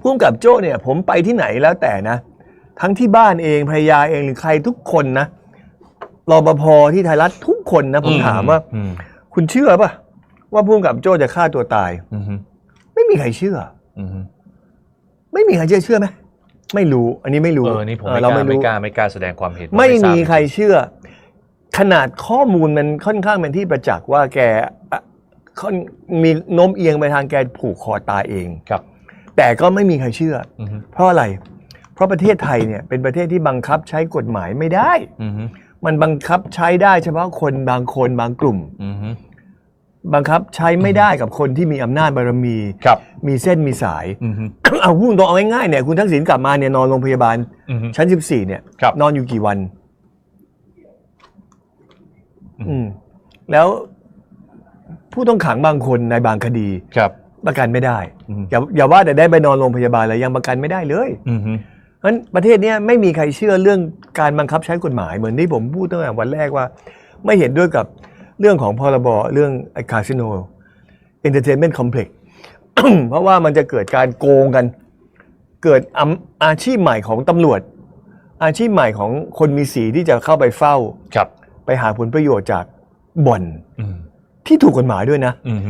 พุ่มกับโจ้เนี่ยผมไปที่ไหนแล้วแต่นะ ทั้งที่บ้านเองภรรยาเองหรือใครทุกคนนะรปภที่ไทยรัฐทุกคนนะผมถามว่า อืมคุณเชื่อป่ะว่าพุ่มกับโจ้จะฆ่าตัวตายอืมอืมไม่มีใครเชื่อ อืม ไม่มีใครเชื่อเชื่อไหมไม่รู้ อันนี้ไม่รู้เออ นี่ผมเออไม่กเราล้าไม่ไม่รู้กล้าไม่กล้าแสดงความเห็นไม่ทามีบใครเชื่อ ขนาดข้อมูลมันค่อนข้างเป็นที่ประจักษ์ว่าแกอะค่อนมีโน้มเอียงไปทางแกผูกคอตายเอง ครับ แต่ก็ไม่มีใครเชื่อ อืมเพราะอะไร เพราะประเทศไทยเนี่ยเป็นประเทศที่บังคับใช้กฎหมายไม่ได้ อืมมันบังคับใช้ได้เฉพาะคนบางคนบางกลุ่ม อืมบังคับใช้ไม่ได้กับคนที่มีอำนาจบารมี ครับมีเส้นมีสาย อืมเอาพูดตรงเอาง่ายๆเนี่ยคุณทักษิณกลับมาเนี่ยนอนโรงพยาบาล อืมชั้น 14 เนี่ย ครับนอนอยู่กี่วัน อืม อืม แล้วผู้ต้องขังบางคนในบางคดี ครับ ประกันไม่ได้ อืม อย่าอย่าว่าแต่ได้ไปนอนโรงพยาบาลเลยยังประกันไม่ได้เลยอืมเพราะฉะนั้นประเทศเนี้ยไม่มีใครเชื่อเรื่องการบังคับใช้กฎหมายเหมือนที่ผมพูดตั้งแต่วันแรกว่า ไม่เห็นด้วยกับเรื่องของพรบเรื่องคาสิโนเอนเตอร์เทนเมนต์คอมเพล็กเพราะว่ามันจะเกิดการโกงกัน เกิดอำอาชีพใหม่ของตำรวจ อาชีพใหม่ของคนมีสีที่จะเข้าไปเฝ้า ครับ ไปหาผลประโยชน์จากบ่อนอืมที่ถูกกฎหมายด้วยนะ อืม